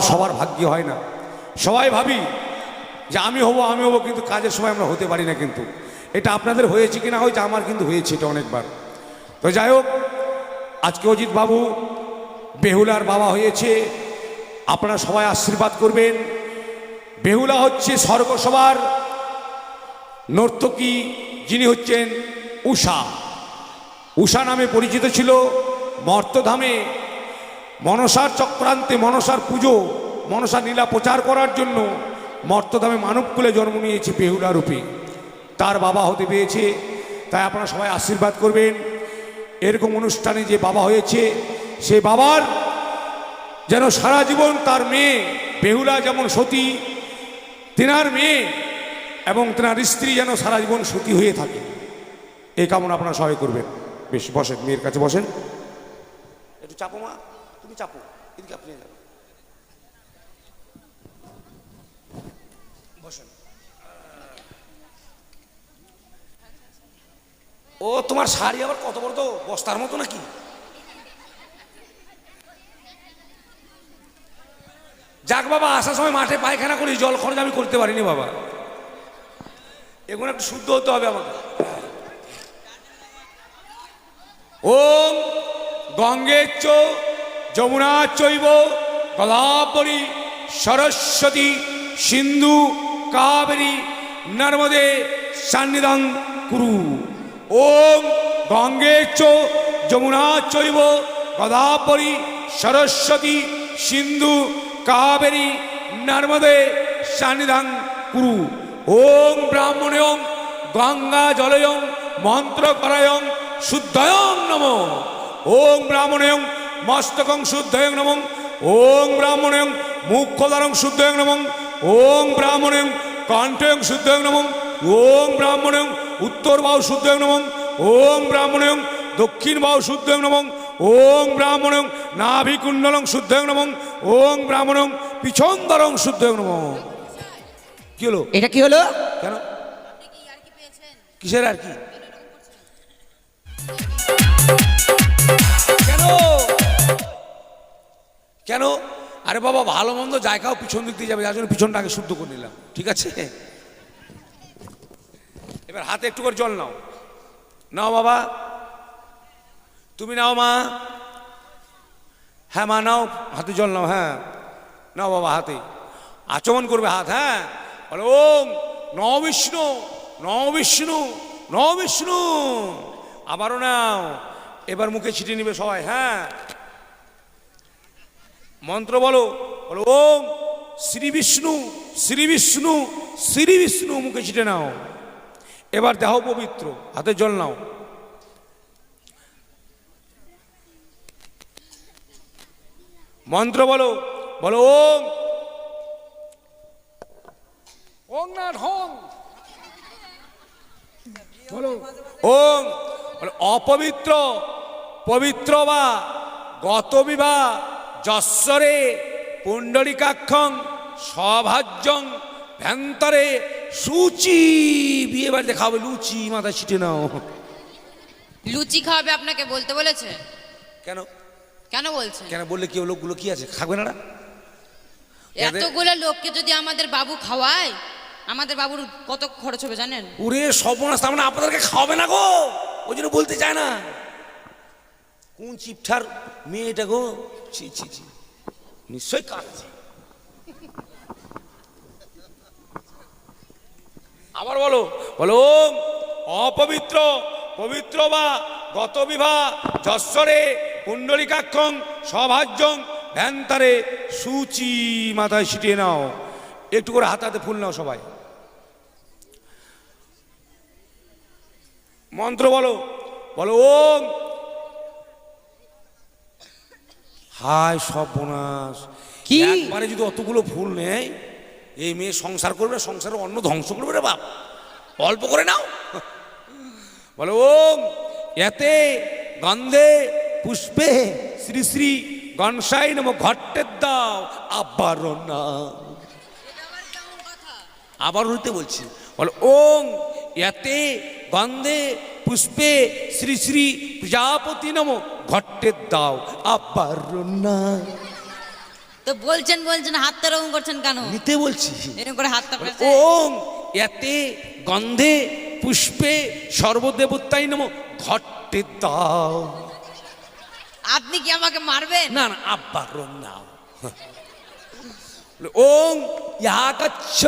সবার ভাগ্য হয় না। সবাই ভাবি যে আমি হব আমি হব, কিন্তু কাজের সময় আমরা হতে পারি না কিন্তু। এটা আপনাদের হয়েছে কি না হয়েছে, আমার কিন্তু হয়েছে এটা অনেকবার। তো যাই হোক, আজকে অজিত বাবু বেহুলার বাবা হয়েছে। আপনারা সবাই আশীর্বাদ করবেন। বেহুলা হচ্ছে স্বর্গসভার নর্তকী, যিনি হচ্ছেন উষা উষা নামে পরিচিত ছিল, মর্তধামে মনসার চক্রান্তে মনসার পুজো, মনসা নীলা প্রচার করার জন্য মর্তধামে মানবকুলে জন্ম নিয়েছে বেহুলা রূপে। তার বাবা হতে পেয়েছে, তাই আপনারা সবাই আশীর্বাদ করবেন। এরকম অনুষ্ঠানে যে বাবা হয়েছে, সে বাবার যেন সারা জীবন তার মেয়ে বেহুলা যেমন সতী, তেনার মেয়ে এবং তেনার স্ত্রী যেন সারা জীবন সতী হয়ে থাকে। এই কামনা আপনারা সবাই করবেন। বেশ, বসেন, মেয়ের কাছে বসেন। একটু চাপো মা। তুমি চাপো, এদিকে আপনি যাবেন বসেন। ও, তোমার শাড়ি আবার কত বড় তো? বস্তার মতো নাকি? যাক বাবা, আসার সময় মাঠে পায়খানা করি জল খরচ আমি করতে পারিনি বাবা। এগুলো একটু শুদ্ধ হতে হবে আমাকে। ওম গঙ্গেচ্চ যমুনা চৈব, গদাবরী, সরস্বতী, সিন্ধু, কাবেরী, নর্মদে সান্নিধান কুরু। ওম গঙ্গেচ্চ যমুনা চৈব, গদাবরী, সরস্বতী, সিন্ধু, কাবেরী, নর্মদে সান্নিধান কুরু। ওম ব্রাহ্মণয়ং, গঙ্গা জলয়ং মন্ত্র করায়ং শুদ্ধয়ং নম। ওম ব্রাহ্মণয়ং মস্তকং শুদ্ধয়ং নম। ওম ব্রাহ্মণয়ং মুখ্যদারং শুদ্ধয়ং নম। ওম ব্রাহ্মণয়ং কণ্ঠয়ং শুদ্ধয়ং নম। ওম ব্রাহ্মণয়ং উত্তর বাহু শুদ্ধয়ং নম। ওম ব্রাহ্মণয়ং দক্ষিণ বাহু শুদ্ধয়ং নম। ওম ব্রাহ্মণং নাভিকুণ্ডলং শুদ্ধয়ং নম। ওম ব্রাহ্মণং পিছন্দরং শুদ্ধয়ং নম। কি হলো? এটা কি হলো? কেন? কিসের আর কি? কেন? কেন? আরে বাবা, ভালো মন্দ জায়গাও পিছন দিক দিয়ে যাবে, যার জন্য পিছনটা আগে শুদ্ধ করে নিলাম, ঠিক আছে? এবার হাতে একটু করে জল নাও। নাও বাবা। তুমি নাও মা। হ্যাঁ মা, নাও, হাতে জল নাও হ্যাঁ। নাও বাবা, হাতে। আচমন করবে হাত হ্যাঁ। বলে, ওম ন বিষ্ণু ন বিষ্ণু ন বিষ্ণু। আবারও নাও। এবার মুখে ছিটিয়ে নিবে সবাই হ্যাঁ। মন্ত্র বলো। বলো ওম শ্রী বিষ্ণু শ্রী বিষ্ণু শ্রী বিষ্ণু। মুখে ছিটে নাও। এবার দেহ পবিত্র হাতে জল নাও। মন্ত্র বলো বলো ওম ওং না বলো। ওম অপবিত্র পবিত্র বা গত বিবাহ যশ্বরে পুণ্ডরিকাক্ষং সভাজ্যং ভ্যান্তরে সুচি বিয়ে বাড়িতে খাবে লুচি মাথা ছিটে নাও। লুচি খাওয়াবে আপনাকে বলতে বলেছে? কেন? কেন বলছে? কেন বললে কি লোকগুলো কি আছে? খাবে না এতগুলো লোককে যদি আমাদের বাবু খাওয়ায় আমাদের বাবুর কত খরচ হবে জানেন? ওরে সর্বনাশ তার মানে আপনাদেরকে খাওয়াবে না গো? ওই জন্য বলতে চায় না। কোন চিপঠার মেয়েটা গো, ছি ছি ছি। নিশ্চয়ই কাঁদছে। আবার বলো বলো অপবিত্র, পবিত্র বা গত বিবাহ যশ্বরে কুণ্ডলিকাক্ষং সভাজ্যং ভ্যান্তারে সুচি মাথায় ছিটিয়ে নাও। একটু করে হাতে হাতে ফুল নাও সবাই। মন্ত্র বলো বলো, ওম হায় সর্বনাশ। কি? একবারে যদি অতগুলো ফুল নেয় এই মেয়ে সংসার করবে সংসারে অন্য ধ্বংস করবে রে বাপ। অল্প করে নাও। বলো ওম এতে গন্ধে পুষ্পে শ্রী শ্রী গণসাই নম ঘট্টের দাও আবার না আবার হইতে বলছি। বলো ওং এতে গন্ধে পুষ্পে শ্রী শ্রী প্রজাপতি নম ঘট্টের দাও আবার না। তো বলছেন বলছেন হাতটা এরকম করছেন কেন? নিতে বলছি। এরকম করে হাতটা করেছে ওং এতে গন্ধে পুষ্পে সর্বদেবতাই নম ঘটে দাও। আপনি কি আমাকে মারবেন? না না আব্বা রং নাও ওং ইহা গচ্ছ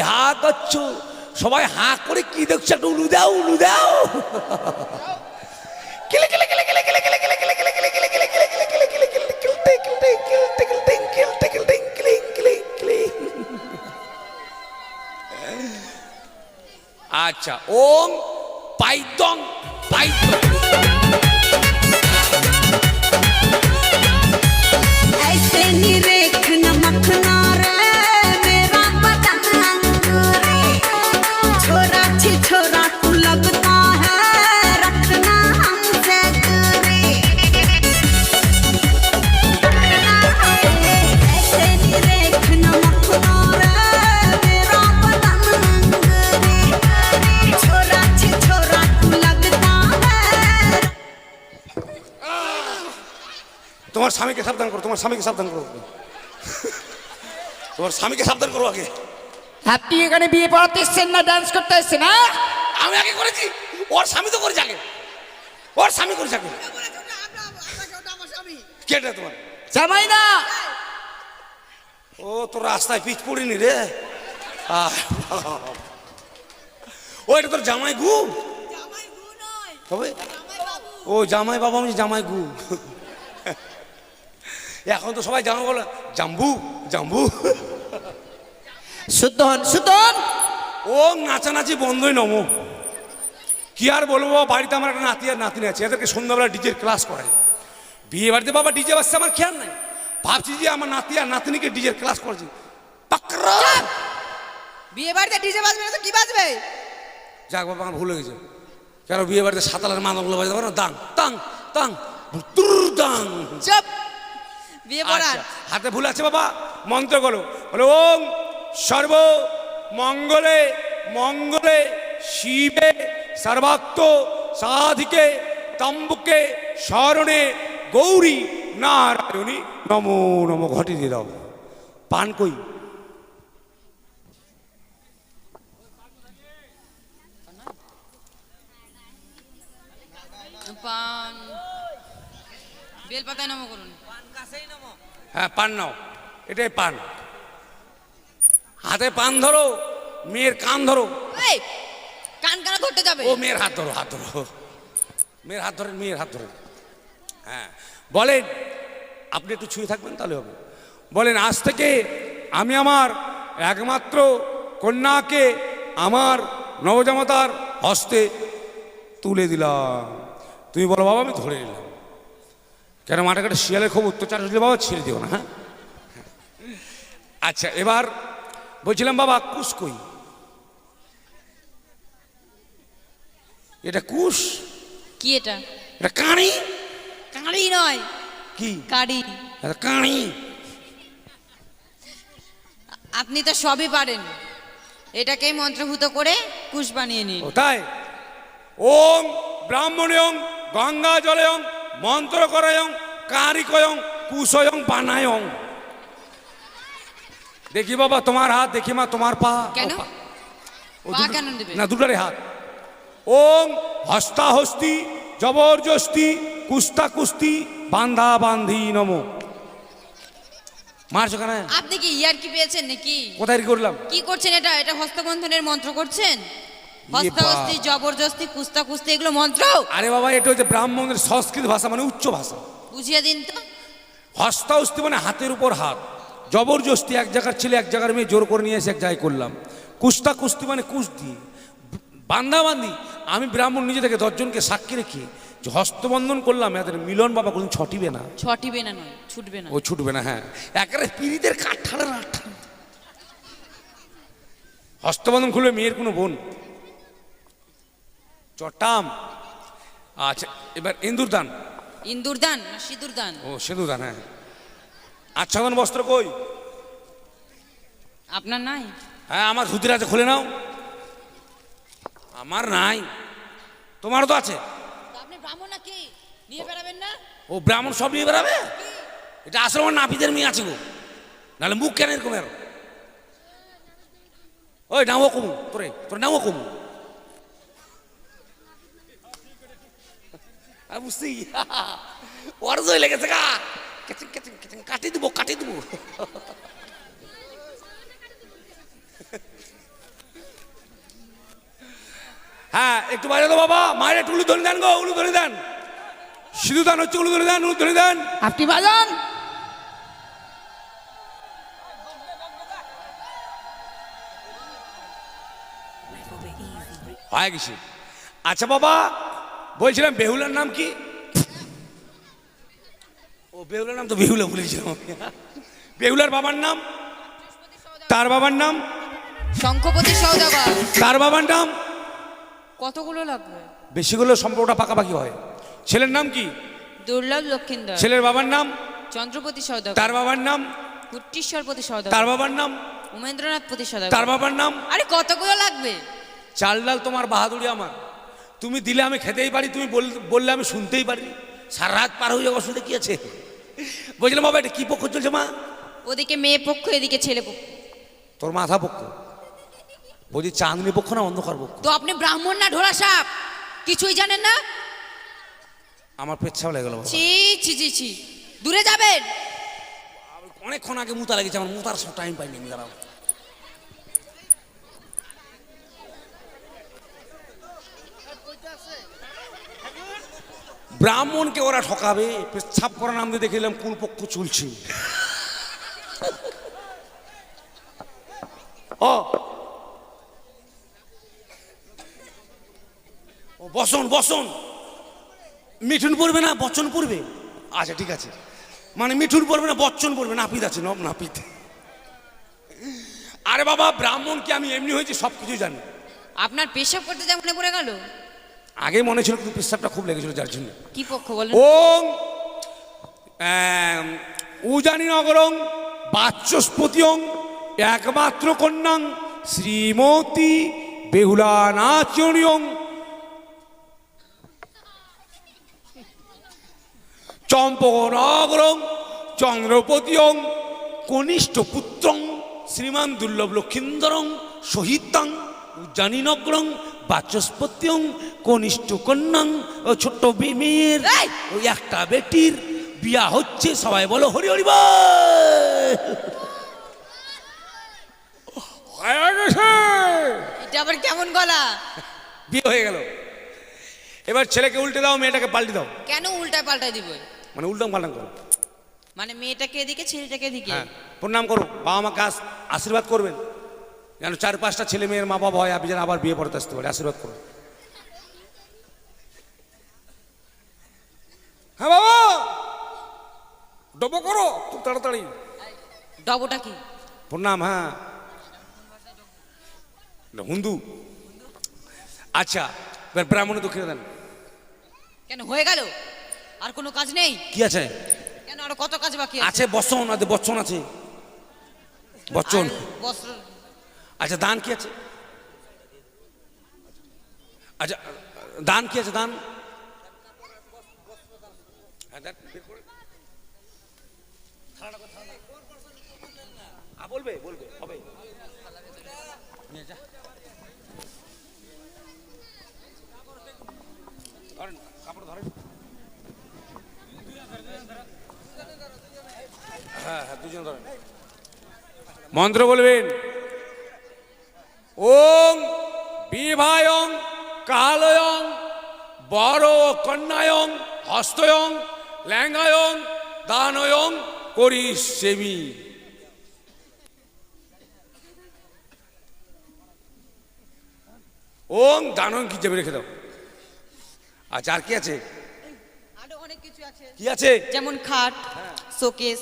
ইহা গচ্ছ। সবাই হাঁ করে কি দেখছ? একটা উলু দাও উলু দাও। আচ্ছা ওম পাইদং পাইদং স্বামীকে সাবধান করো তোমার স্বামীকে সাবধান করো। তোমার স্বামীকে সাবধান করো আগে। আপনি এখানে বিয়ে পড়াতে এসছেন না ডান্স করতে এসছেন না আমি আগে করেছি ওর স্বামী তো করেছে আগে। ওর স্বামী করেছে আগে। কেটে তোমার? জামাই না। ও তোর রাস্তায় পিচ পড়িনি রে। ও এটা তোর জামাই গু? তবে ও জামাই বাবা আমি জামাই গু। এখন তো সবাই জামা বলে জাম্বু জাম্বু। শুদ্ধ হন শুদ্ধ হন। ও নাচানাচি বন্ধই নম। কি আর বলব বাড়িতে আমার একটা নাতি আর নাতিনি আছে এদেরকে সন্ধ্যাবেলা ডিজের ক্লাস করাই। বিয়ে বাড়িতে বাবা ডিজে বাজছে আমার খেয়াল নাই। ভাবছি যে আমার নাতি আর নাতিনিকে ডিজের ক্লাস করেছি! বিয়ে বাড়িতে ডিজে বাজবে না তো কি বাজবে? যাক বাবা আমার ভুলে গেছে। কেন বিয়ে বাড়িতে সাতালের মাদকগুলো বাজাতে পারো না? দাং তাং তাং তুর দাং। চুপ! বিয়ে আচ্ছা, হাতে ভুল আছে বাবা মন্ত্র করো। বলো ওম সর্ব মঙ্গলে মঙ্গলে শিবে সর্বাত্ম সাধিকে তম্বুকে স্মরণে গৌরী নারায়ণী নমো নমো। ঘটি দিয়ে দাও। পান কই? পান। বেল পাতায় নম করুন। হ্যাঁ পান নাও। এটাই পান। হাতে পান ধরো মেয়ের কান ধরো। কান কানা ধরতে যাবে। ও মেয়ের হাত ধরো হাত ধরো। মেয়ের হাত ধরেন মেয়ের হাত ধরেন হ্যাঁ বলেন আপনি একটু ছুঁয়ে থাকবেন তাহলে হবে। বলেন আজ থেকে আমি আমার একমাত্র কন্যাকে আমার নবজামাতার হস্তে তুলে দিলাম। তুমি বলো বাবা আমি ধরে নিলাম। কেন মাঠে শিয়ালের খুব অত্যাচার হলে বাবা ছেড়ে দিও না হ্যাঁ? আচ্ছা এবার বলছিলাম বাবা কুস কই? এটা কুশ? কি এটা? এটা কাঁড়ি? কাঁড়ি নয়। কি? কাড়ি। এটা কাঁড়ি? আপনি তো সবই পারেন। এটাকেই মন্ত্রভূত করে কুশ বানিয়ে নিন। ও তাই? ওম ব্রাহ্মণয়ং গঙ্গা জলয়ং মন্ত্র করয়ং কারিকয়ং কুশয়ং বানায়ং। দেখি বাবা তোমার হাত দেখি মা তোমার পা। কেন? না দুটারে হাত। ওম হস্তাহস্তি জবরদস্তি কুস্তা কুস্তি বান্ধা বান্ধি নম। মারছো কেন? আপনি কি ইয়ার কি পেয়েছেন নাকি? কোথায় কি করলাম? কি করছেন এটা? এটা হস্তবন্ধনের মন্ত্র করছেন? হস্তাহস্তি জবরদস্তি কুস্তা কুস্তি এগুলো মন্ত্র। আরে বাবা এটা হচ্ছে ব্রাহ্মণের সংস্কৃত ভাষা মানে উচ্চ ভাষা। বুঝিয়ে দিন তো। হস্তাহস্তি মানে হাতের উপর হাত। জবরদস্তি এক জায়গার ছেলে এক জায়গার মেয়ে জোর করে নিয়ে এসে এক জায়গায় করলাম। কুস্তা কুস্তি মানে কুস দিয়ে। বান্দাবান্দি আমি ব্রাহ্মণ নিজে থেকে দশজনকে সাক্ষী রেখে যে হস্তবন্ধন করলাম এদের মিলন বাবা কোনদিন ছটিবে না। ছটিবে না নয় ছুটবে না। ও ছুটবে না হ্যাঁ। একেবারে পিড়িতের কাঠাড়া আঠা হস্তবন্ধন খুলবে মেয়ের কোনো বোন। চটাম। আচ্ছা এবার ইন্দুর দান ইন্দুর দান না সিঁদুর দান ও সেতু দান হ্যাঁ আচ্ছাদন বস্ত্র কই? আপনার নাই? হ্যাঁ আমার ধুতির আছে খুলে নাও। আমার নাই। তোমারও তো আছে? আপনি ব্রাহ্মণ নাকি? নিয়ে বেড়াবেন না? ও ব্রাহ্মণ সব নিয়ে বেড়াবে? এটা আসলে আমার নাপিদের মেয়ে আছে গো। নাহলে মুখ কেন এরকম এর? ওই নাও কমু তোরে তোর নাও কমু। বুঝছি। ওর জয় লেগেছে গা। কেচিং কেচিং কেচিং। কাটি দিব কাটি দিব। হ্যাঁ একটু বাইরে তো বাবা। মায়ের একটু উলু ধরে দেন গো উলু ধরে দেন। সিধু দান হচ্ছে উলু ধরে দেন উলু ধরে দেন। আপনি বাজান। হয়ে গেছে। আচ্ছা বাবা বলছিলাম বেহুলার নাম কি? ও বেহুলার নাম তো বেহুলা বলেছিলাম। বেহুলার বাবার নাম? তার বাবার নাম? শঙ্খপতি সৌদাগর তার বাবার নাম? কতগুলো লাগবে? বেশিগুলো সম্পর্কটা পাকাপাকি হয়। ছেলের নাম কি? দুর্লভ লক্ষিন্দর। ছেলের বাবার নাম? চন্দ্রপতি সৌদাগর তার বাবার নাম? কুট্টিশ্বরপতি তার বাবার নাম? উমেন্দ্রনাথ পতি তার বাবার নাম? আরে কতগুলো লাগবে? চাল ডাল তোমার বাহাদুরি আমার। তুমি দিলে আমি খেতেই পারি তুমি বল- বললে আমি শুনতেই পারি। সারা রাত পার হয়ে যাওয়ার অসুবিধা কি আছে বলছিলাম বাবা এটা কি পক্ষ চলছে মা? ওদিকে মেয়ে পক্ষ এদিকে ছেলে পক্ষ। তোর মাথা পক্ষ। বলছি চাঁদনি পক্ষ না অন্ধকার পক্ষ? তো আপনি ব্রাহ্মণ না ঢোলা সাপ? কিছুই জানেন না? আমার পেচ্ছাও লেগে গেল ছি ছি ছি ছি। দূরে যাবেন? অনেকক্ষণ আগে মুতা লেগেছে আমার মুতার সব টাইম পাইনি দাঁড়াও। ব্রাহ্মণকে ওরা ঠকাবে। পেচ্ছাপ করা নাম দিয়ে কোন পক্ষ চলছে। ও, বসন বসন। মিঠুন পড়বে না বচন পড়বে? আচ্ছা ঠিক আছে। মানে মিঠুন পড়বে না বচ্চন পড়বে নাপিত আছে নব নাপিত। আরে বাবা ব্রাহ্মণকে আমি এমনি হয়েছি সব কিছু জানি। আপনার পেশাব করতে যা মনে পড়ে গেল? আগে মনে ছিল কিন্তু পেশাবটা খুব লেগেছিল যার জন্য। কি পক্ষ বলেন? ওং উজানি নগরং বাচস্পতিয়ং একমাত্র কন্যাং শ্রীমতী বেহুলা নাচনিয়ং চম্পকনগরং চন্দ্রপতিয়ং কনিষ্ঠ পুত্রং শ্রীমান দুর্লভ লক্ষিন্দরং শহীদাং উজ্জানীনগ্রং বাচস্পত্যং কনিষ্ঠ কন্যাং ও ছোট্ট মেয়ের ওই একটা বেটির বিয়া হচ্ছে সবাই বলো হরি হরি বল। এটা আবার কেমন গলা? বিয়ে হয়ে গেল। এবার ছেলেকে উল্টে দাও মেয়েটাকে পাল্টে দাও। কেন উল্টা পাল্টা দিব? মানে উল্টাম পাল্টাম করো। মানে মেয়েটাকে এদিকে ছেলেটাকে এদিকে? হ্যাঁ প্রণাম করো বাবা মাকে আস- আশীর্বাদ করবেন। যেন চার পাঁচটা ছেলে মেয়ের মা বাবা হয় আপনি যেন আবার বিয়ে পড়তে আসতে পারে আশীর্বাদ করুন। হ্যাঁ বাবা! ডবো করো খুব তাড়াতাড়ি। ডবটা কি? প্রণাম হ্যাঁ। হুন্দু। আচ্ছা এবার ব্রাহ্মণে দক্ষিণে দেন। কেন হয়ে গেল? আর কোনো কাজ নেই? কি আছে? কেন আর কত কাজ বাকি আছে? বচন আছে বচন আছে। বচন আর বস্ত্র আচ্ছা দান কি আছে? আচ্ছা দান কি আছে দান? হ্যাঁ, বলবে বলবে হবে। ধরেন, ধরেন। হ্যাঁ হ্যাঁ দুজন ধরেন। মন্ত্র বলবেন। ওং বিভায়ং কালয়ং বড় কন্যায়ং হস্তয়ং ল্যাঙ্গায়ং দানয়ং করি সেমি ওং দানং কি যাবে রেখে দাও। আচ্ছা আর কি আছে? আরও অনেক কিছু আছে। কি আছে? যেমন খাট শোকেস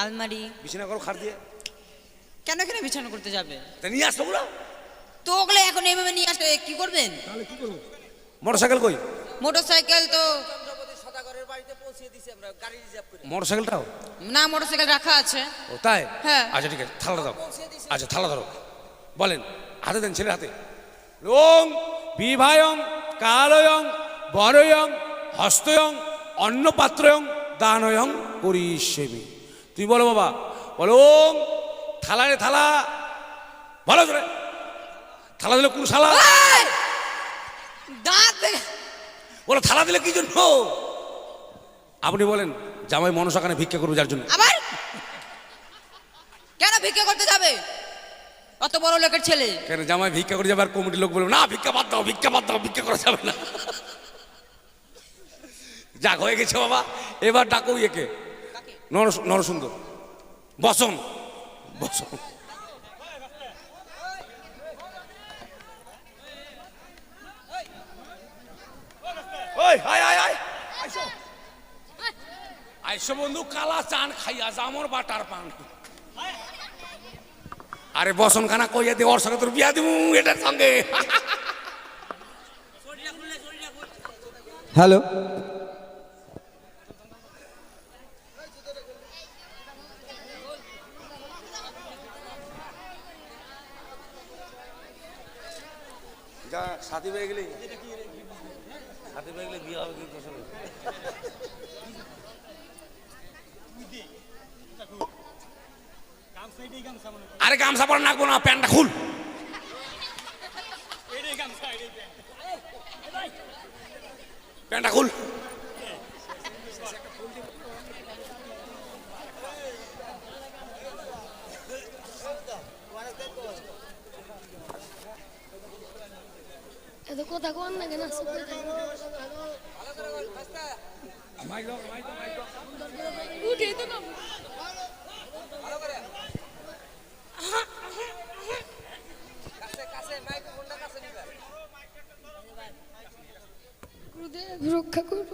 আলমারি। বিছানা করো খাট দিয়ে। কেন এখানে বিছানা করতে যাবে? তা নিয়ে আসো ওগুলো। তো ওগুলো এখন এভাবে নিয়ে আসলে কি করবেন? মোটর সাইকেল কই? মোটর সাইকেল তো মোটর সাইকেলটাও না মোটর সাইকেল রাখা আছে। ও তাই? হ্যাঁ। আচ্ছা ঠিক আছে থালা দাও। আচ্ছা থালা ধরো। বলেন হাতে দেন ছেলের হাতে। ওং বিভায়ং কালয়ং বরয়ং হস্তয়ং অন্নপাত্রয়ং দানয়ং করিষ্যেমি তুই বলো বাবা বলো ওং থালা রে থালা। ভালো করে থালা দিলে কোন শালা! দাঁত বলো থালা দিলে কি জন্য? আপনি বলেন জামাই মনসাখানে ভিক্ষা করব যার জন্য। আবার? কেন ভিক্ষা করতে যাবে? অত বড় লোকের ছেলে। কেন জামাই ভিক্ষা করে যাবে আর কমিটির লোক বলবে না ভিক্ষা বাদ দাও ভিক্ষা বাদ দাও ভিক্ষা করা যাবে না। যাক হয়ে গেছে বাবা। এবার ডাকো ইয়েকে। নর নরসুন্দর। বসন। বসন ওই আয় আয় আয় আইসো আইসো বন্ধু, কালা চান খাইয়া জামর বাটার পান। আরে বসন খানা কইয়া দে, ওর সঙ্গে তোর বিয়া দিব এটার সঙ্গে। হ্যালো যা সাথী পেয়ে গেলি সাথী পেয়ে গেলে বিয়ে হবে কিন্তু আসলে আরে গামছা পরে নাকবো না প্যান্টটা খুল। প্যান্টটা খুল। এত কথা কন না কেন? উঠে তো না। রক্ষা করো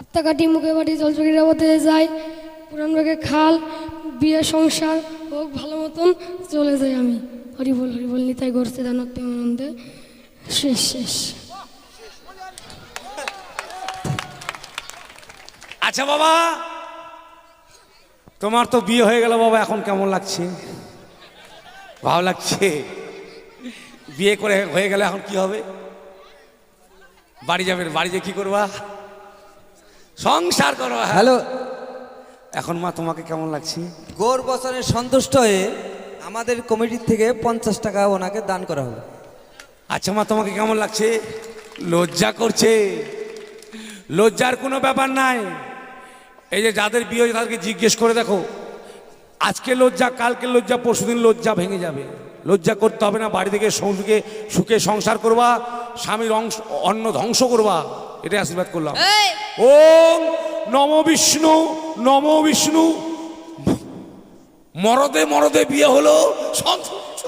আত্মাকাটি মুখে বাটি জলচকিরা পথে যায় পুরান বেগে খাল, বিয়ে, সংসার হোক, ভালো মতন চলে যাই আমি। হরিবল হরিবল নিতাই করছে দানত্য আনন্দে শেষ শেষ। আচ্ছা বাবা তোমার তো বিয়ে হয়ে গেল বাবা এখন কেমন লাগছে? ভালো লাগছে। বিয়ে করে হয়ে গেলে এখন কি হবে? বাড়ি যাবেন বাড়ি যে কি করবা? সংসার করবা। হ্যালো। এখন মা তোমাকে কেমন লাগছে? গোর বছরে সন্তুষ্ট হয়ে আমাদের কমিটির থেকে পঞ্চাশ টাকা ওনাকে দান করা হলো। আচ্ছা মা তোমাকে কেমন লাগছে? লজ্জা করছে। লজ্জার কোনো ব্যাপার নাই। এই যে যাদের বিয়ে হয়েছে তাদেরকে জিজ্ঞেস করে দেখো আজকে লজ্জা কালকে লজ্জা পরশুদিন লজ্জা ভেঙে যাবে। লজ্জা করতে হবে না বাড়ি থেকে সুখে সুখে সংসার করবা স্বামীর অংশ অন্ন ধ্বংস করবা এটাই আশীর্বাদ করলাম। ওম নম বিষ্ণু নম বিষ্ণু। মরদে মরদে বিয়ে হলো সন্তুষ্ট।